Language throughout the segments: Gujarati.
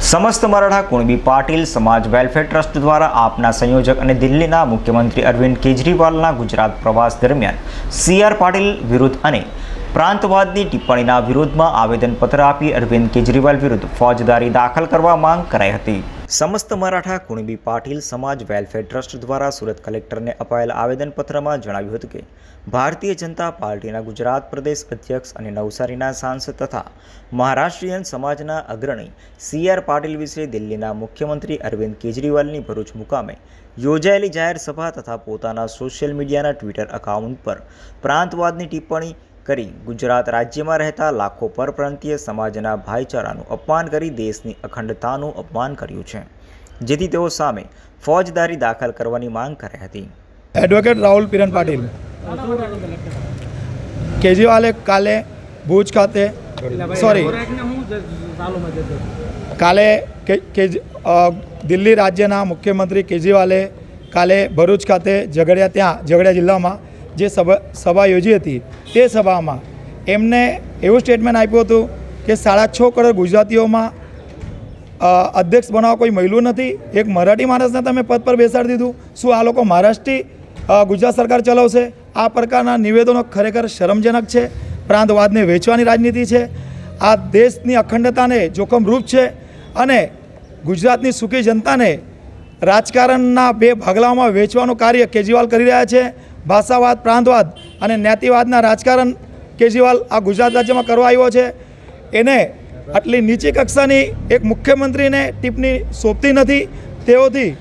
સમસ્ત મરાઠા કુણબી પાટીલ સમાજ વેલફેર ટ્રસ્ટ દ્વારા આપના સંયોજક અને દિલ્હીના મુખ્યમંત્રી અરવિંદ કેજરીવાલના ગુજરાત પ્રવાસ દરમિયાન સી આર પાટીલ વિરુદ્ધ અને પ્રાંતવાદની ટિપ્પણીના વિરોધમાં આવેદનપત્ર આપી અરવિંદ કેજરીવાલ વિરુદ્ધ ફોજદારી દાખલ કરવા માંગ કરાઈ હતી. સમસ્ત મરાઠા કુણબી પાટીલ સમાજ વેલફેર ટ્રસ્ટ દ્વારા સુરત કલેક્ટરને અપાયેલ આવેદનપત્રમાં જણાવ્યું હતું કે, ભારતીય જનતા પાર્ટીના ગુજરાત પ્રદેશ અધ્યક્ષ અને નવસારીના સાંસદ તથા મહારાષ્ટ્રીયન સમાજના અગ્રણી સી આર પાટીલ વિશે દિલ્હીના મુખ્યમંત્રી અરવિંદ કેજરીવાલની ભરૂચ મુકામે યોજાયેલી જાહેર સભા તથા પોતાના સોશિયલ મીડિયાના ટ્વિટર અકાઉન્ટ પર પ્રાંતવાદની ટિપ્પણી કરી ગુજરાત રાજ્યમાં રહેતા લાખો પરપ્રાંતીય સમાજના ભાઈચારાનું અપમાન કરી દેશની અખંડતાનું અપમાન કર્યું છે, જેથી તેઓ સામે ફોજદારી દાખલ કરવાની માંગ કરી હતી. એડવોકેટ રાહુલ પીરન પાટીલ. કેજરીવાલે કાલે ભુજ ખાતે સોરી કાલે કે દિલ્હી રાજ્યના મુખ્યમંત્રી કેજરીવાલે કાલે ભરૂચ ખાતે ઝઘડિયા ત્યાં, ઝઘડિયા જિલ્લામાં જે સભા સભા યોજી હતી તે સભામાં એમને એવું સ્ટેટમેન્ટ આપ્યું હતું કે સાડા છ કરોડ ગુજરાતીઓમાં અધ્યક્ષ બનાવવા કોઈ મહિલું નથી. એક મરાઠી માણસને તમે પદ પર બેસાડી દીધું. શું આ લોકો મહારાષ્ટ્રી ગુજરાત સરકાર ચલાવશે? આ પ્રકારના નિવેદનો ખરેખર શરમજનક છે. પ્રાંતવાદને વેચવાની રાજનીતિ છે. આ દેશની અખંડતાને જોખમરૂપ છે અને ગુજરાતની સુખી જનતાને રાજકારણના બે ભાગલાઓમાં વેચવાનું કાર્ય કેજરીવાલ કરી રહ્યા છે. ભાષાવાદ, પ્રાંતવાદ અને જ્ઞાતિવાદના રાજકારણ કેજરીવાલ આ ગુજરાત રાજ્યમાં કરવા આવ્યો છે. એને આટલી નીચી કક્ષાની એક મુખ્યમંત્રીને ટિપ્પણી સોંપતી નથી. તેઓથી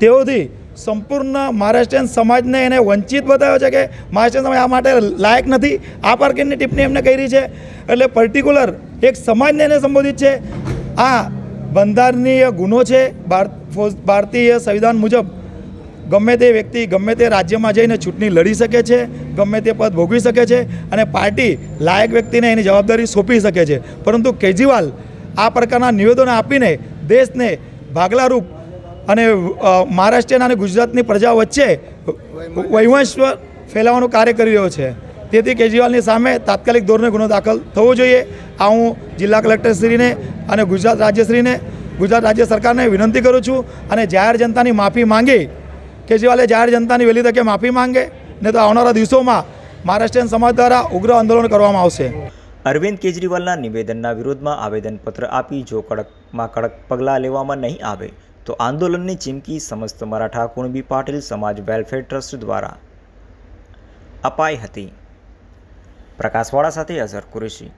તેઓથી સંપૂર્ણ મહારાષ્ટ્રીયન સમાજને એને વંચિત બતાવ્યો છે કે મહારાષ્ટ્રીયન સમાજ આ માટે લાયક નથી. આ પ્રકારની ટિપ્પણી એમને કરી છે. એટલે પર્ટિક્યુલર એક સમાજને એને સંબોધિત છે. આ બંધારણીય ગુનો છે. ભાર- ભારતીય સંવિધાન મુજબ ગમે તે વ્યક્તિ ગમે તે રાજ્યમાં જઈને ચૂંટણી લડી શકે છે, ગમે તે પદ ભોગવી શકે છે અને પાર્ટી લાયક વ્યક્તિને એની જવાબદારી સોંપી શકે છે. પરંતુ કેજરીવાલ આ પ્રકારના નિવેદનો આપીને દેશને ભાગલારૂપ અને મહારાષ્ટ્રના અને ગુજરાતની પ્રજા વચ્ચે વૈવંશ ફેલાવવાનું કાર્ય કરી રહ્યો છે. તેથી કેજરીવાલની સામે તાત્કાલિક ધોરણે ગુનો દાખલ થવો જોઈએ. આ હું જિલ્લા કલેક્ટરશ્રીને અને ગુજરાત રાજ્યશ્રીને, ગુજરાત રાજ્ય સરકારને વિનંતી કરું છું અને જાહેર જનતાની માફી માંગી કેજરીવાલે જાહેર જનતાની વહેલી તકે માફી માંગે ને તો આવનારા દિવસોમાં મહારાષ્ટ્રીયન સમાજ દ્વારા ઉગ્ર આંદોલન કરવામાં આવશે. અરવિંદ કેજરીવાલના નિવેદનના વિરોધમાં આવેદનપત્ર આપી જો કડકમાં કડક પગલાં લેવામાં નહીં આવે, તો આંદોલનની ચીમકી સમસ્ત મરાઠા કુણબી પાટીલ સમાજ વેલફેર ટ્રસ્ટ દ્વારા અપાઈ હતી. પ્રકાશવાળા સાથે અઝર કુરેશી.